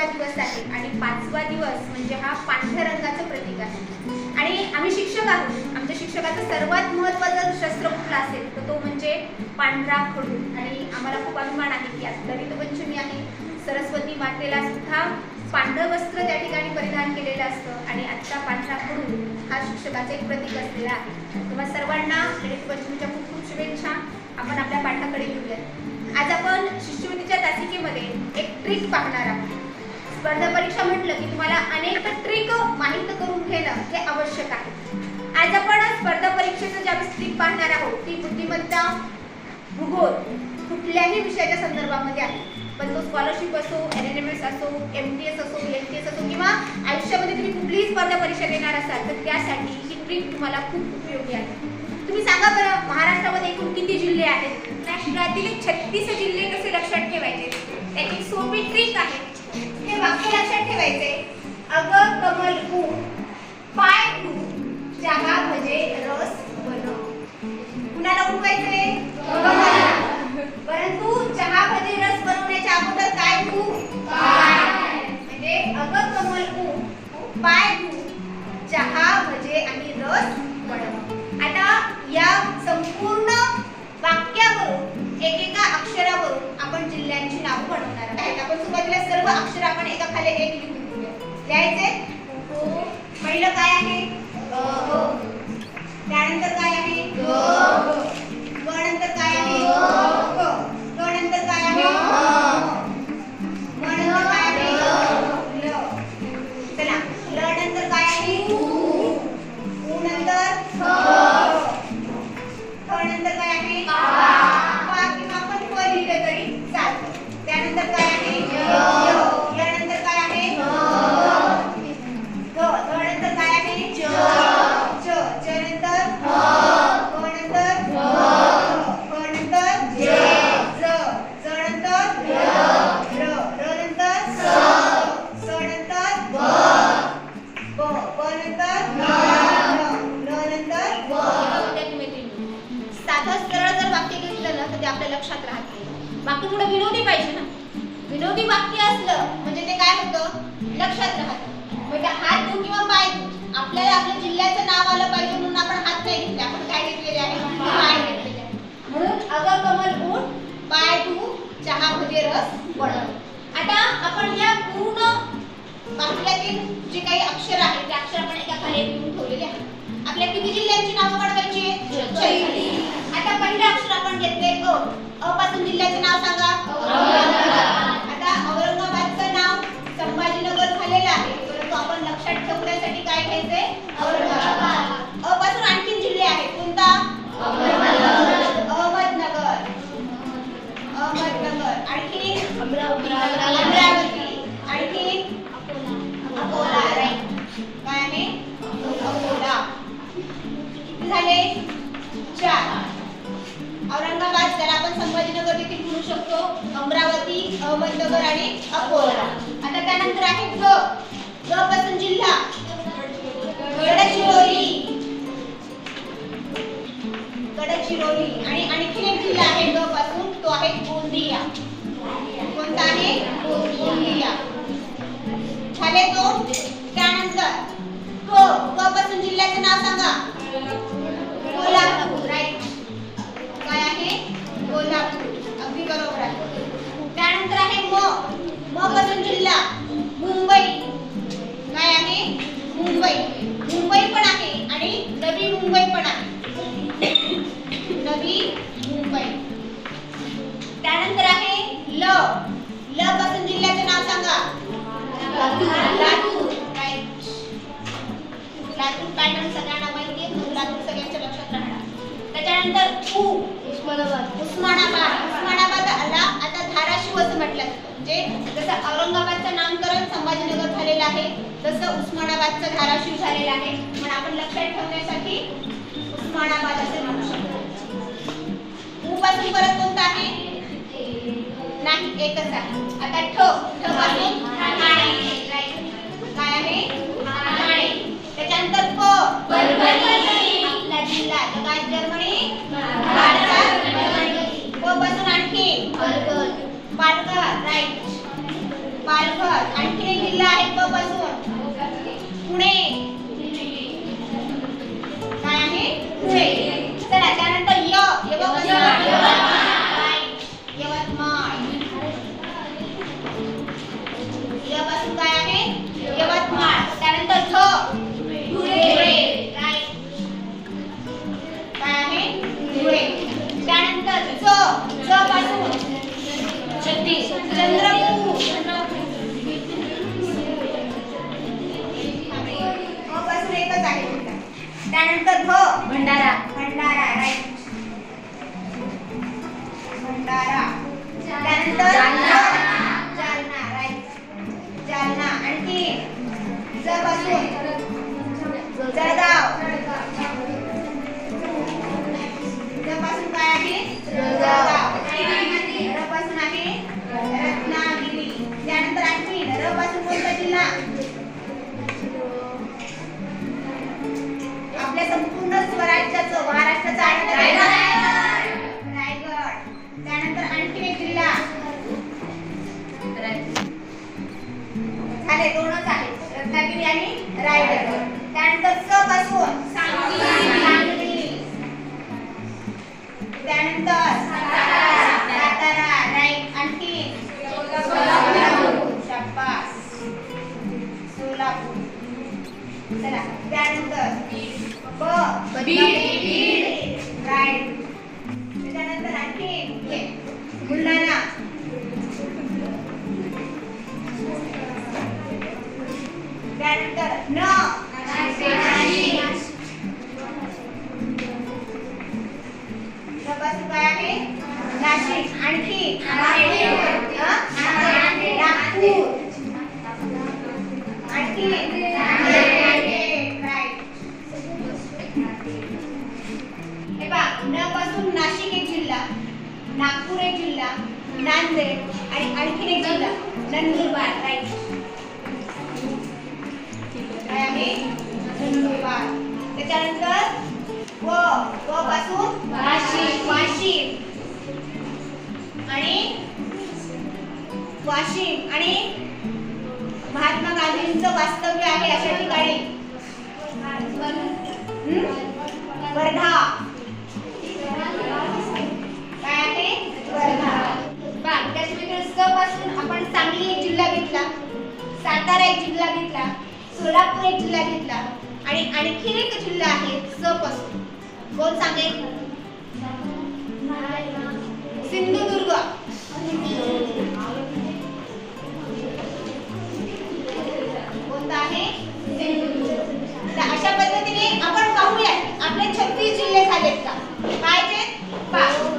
पाचवा दिवस आहे आणि पाचवा दिवस म्हणजे हा पांढऱ्या रंगाचं प्रतीक आहे. आणि आम्ही शिक्षक आहोत. आमच्या शिक्षकाचं सर्वात महत्त्वाचा शस्त्र कुठला असेल तर तो म्हणजे पांढरा खडू. आणि आम्हाला खूप अभिमान आहे की आज दलित पंचमी आहे. सरस्वती मातेला सुद्धा पांढरं वस्त्र त्या ठिकाणी परिधान केलेलं असतं आणि आजचा पांढरा खडू हा शिक्षकाचं एक प्रतीक असलेला आहे. तेव्हा सर्वांना दलित पंचमीच्या खूप खूप शुभेच्छा. आपण आपल्या पाठाकडे घेऊयात आज आपण शिष्यवृत्तीच्या तासिकेमध्ये एक ट्रिक पाहणार आहोत. स्पर्धा परीक्षा म्हटलं की तुम्हाला अनेक ट्रिक माहीत करून घेणं हे आवश्यक आहे. आज आपण स्पर्धा परीक्षेचं ज्यावेळेस ट्रिक पाहणार आहोत ती बुद्धिमत्ता भूगोल कुठल्याही विषयाच्या संदर्भामध्ये आहे. पण तो स्कॉलरशिप असो एन एन एम एस असो एम टी एस असो एम टी एस असो किंवा आयुष्यामध्ये तुम्ही कुठलीही स्पर्धा परीक्षा देणार असाल तर त्यासाठी ही ट्रिक तुम्हाला खूप उपयोगी आहे. तुम्ही सांगा बरं महाराष्ट्रामध्ये एकूण किती जिल्हे आहेत? राष्ट्रातील छत्तीस जिल्हे कसे लक्षात ठेवायचे? त्याची सोपी ट्रिक आहे. वाक्य लक्षात ठेवायचे. अग कमल ऊ पाय ऊ जागा भजे रस बन कुणाला उठवायचंय परंतु चहा भजे रस बनवण्याच्या अगोदर काय तू म्हणजे अग कमल ऊ पाय ऊ चहा भजे आणि रस बनव. आता या संपूर्ण वाक्यावरून एकेका अक्षरावरून आपण जिल्ह्यांची नावं बनवणार आहे आपण सुरुवातीला सर्व अक्षर आपण एका खाली एक लिहून घेऊया. लिहायचे? पहिलं काय आहे? त्यानंतर चहा भजे रस बनव आता आपण या पूर्ण वाक्यातील जे काही अक्षर आहेत ते अक्षर आपण एका खाली लिहून ठेवलेले आहेत. आपल्या किती जिल्ह्यांची नावं? छत्तीस. आता पहिलं अक्षर आपण घेतले अ. अ पासून जिल्ह्याचं नाव सांगा. आता औरंगाबादचं नाव संभाजीनगर झालेलं आहे. परंतु आपण लक्षात ठेवण्यासाठी काय घ्यायचंय? औरंगाबाद. कोल्हापूर अगदी बरोबर आहे. त्यानंतर आहे म. म पासून जिल्हा. मुंबई. काय आहे? मुंबई. मुंबई पण आहे आणि नवी मुंबई पण आहे. नवी मुंबई. त्यानंतर आहे ल. ल पासून जिल्ह्याचं नाव सांगा. लातूर. राईट लातूर पॅटर्न सगळ्यांना माहिती आहे लातूर सगळ्यांच्या लक्षात राहणार. त्याच्यानंतर उ उस्मानाबाद उस्मानाबाद. उस्मानाबाद आला आता धाराशिव असं म्हटलं. म्हणजे जसं औरंगाबादचं नामकरण संभाजीनगर झालेलं आहे तसं उस्मानाबादचं धाराशिव झालेलं आहे. पण आपण लक्षात ठेवण्यासाठी उस्मानाबाद असे म्हणू शकतो. उ परत कोणता आहे? नाही एकच आहे. आता ठ. ठ पासून काय आहे? त्याच्यानंतर प. जिल्हा त्यानंतर भ भंडारा. भंडारा राईट. भंडारा. त्यानंतर झाले दोनच आहेत रत्नागिरी आणि रायगड. त्यानंतर स पासून सांगली. त्यानंतर सातारा राईट आणखी शाबास. सोलापूर. चला त्यानंतर ब बीड. राईट त्याच्यानंतर आणखी बुलढाणा त्यानंतर न काय आहे नाशिक आणखी नागपूर आणखी नाशिक एक जिल्हा नागपूर एक जिल्हा नांदेड आणि आणखीन एक जिल्हा नंदुरबार राईट काय आहे? नंदुरबार त्याच्यानंतर व व पासून वाशिम. वाशिम आणि वाशिम आणि महात्मा गांधींचं वास्तव्य आहे अशा ठिकाणी? वर्धा. काय आहे? वर्धा. बघ, त्याच्यानंतर स पासून आपण सांगली एक जिल्हा घेतला. सातारा एक जिल्हा घेतला. सोलापूर एक जिल्हा घेतला. आणि आणखी एक जिल्हा आहे स पासून कोण सांगेल? सिंधुदुर्ग. कोणता आहे? सिंधुदुर्ग तर अशा पद्धतीने आपण पाहूया आपले छत्तीस जिल्हे झालेत का? पाहिजे पहा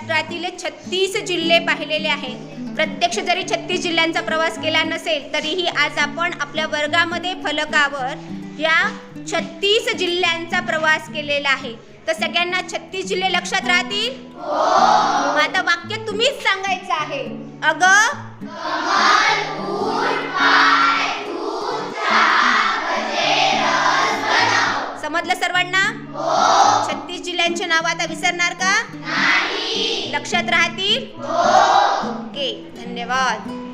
महाराष्ट्रातील छत्तीस जिल्हे पाहिलेले आहेत. प्रत्यक्ष जरी छत्तीस जिल्ह्यांचा प्रवास केला नसेल तरीही आज आपण आपल्या वर्गामध्ये फलकावर या छत्तीस जिल्ह्यांचा प्रवास केलेला आहे. तर सगळ्यांना छत्तीस जिल्हे लक्षात राहतील? आता वाक्य तुम्हीच सांगायचं आहे. अग समजलं सर्वांना? छत्तीस जिल्ह्यांचे नाव आता विसरणार का? लक्षात राहतील? ओके ओके धन्यवाद.